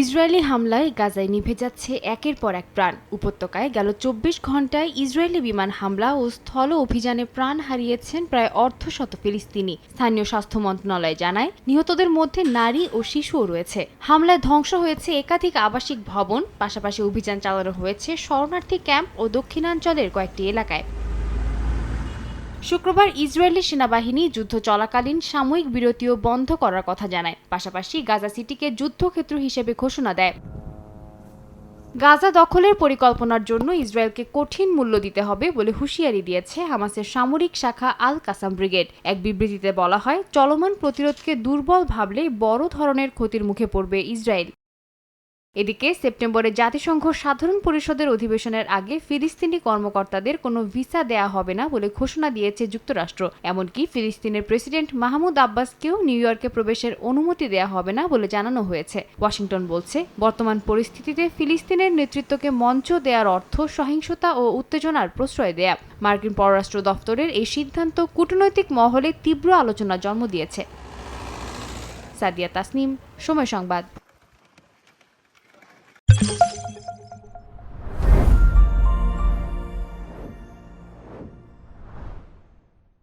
Israeli হামলায় গাজায় নিভে যাচ্ছে একের পর এক প্রাণ। উপত্যকায় গেল চব্বিশ ঘন্টায় ইসরায়েলি বিমান হামলা ও স্থল অভিযানে প্রাণ হারিয়েছেন প্রায় অর্ধশত ফিলিস্তিনি, স্থানীয় স্বাস্থ্য মন্ত্রণালয় জানায়। নিহতদের মধ্যে নারী ও শিশুও রয়েছে। হামলায় ধ্বংস হয়েছে একাধিক আবাসিক ভবন, পাশাপাশি অভিযান চালানো হয়েছে শরণার্থী ক্যাম্প ও দক্ষিণাঞ্চলের কয়েকটি এলাকায়। শুক্রবার ইসরায়েলি সেনাবাহিনী যুদ্ধ চলাকালীন সাময়িক বিরতিও বন্ধ করার কথা জানায়। পাশাপাশি গাজা সিটিকে যুদ্ধক্ষেত্র হিসেবে ঘোষণা দেয়। গাজা দখলের পরিকল্পনার জন্য ইসরায়েলকে কঠিন মূল্য দিতে হবে বলে হুঁশিয়ারি দিয়েছে হামাসের সামরিক শাখা আল কাসাম ব্রিগেড। এক বিবৃতিতে বলা হয়, চলমান প্রতিরোধকে দুর্বল ভাবলে বড় ধরনের ক্ষতির মুখে পড়বে ইসরায়েল। এদিকে সেপ্টেম্বরে জাতিসংঘ সাধারণ পরিষদের অধিবেশনের আগে ফিলিস্তিনি কর্মকর্তাদের কোনো ভিসা দেয়া হবে না বলে ঘোষণা দিয়েছে যুক্তরাষ্ট্র। এমনকি ফিলিস্তিনের প্রেসিডেন্ট মাহমুদ আব্বাসকেও নিউ ইয়র্কে প্রবেশের অনুমতি দেয়া হবে না বলে জানানো হয়েছে। ওয়াশিংটন বলছে, বর্তমান পরিস্থিতিতে ফিলিস্তিনের নেতৃত্বকে মঞ্চ দেওয়ার অর্থ সহিংসতা ও উত্তেজনার প্রশ্রয় দেয়া। মার্কিন পররাষ্ট্র দফতরের এই সিদ্ধান্ত কূটনৈতিক মহলে তীব্র আলোচনা জন্ম দিয়েছে। সাদিয়া তাসনিম, সময় সংবাদ।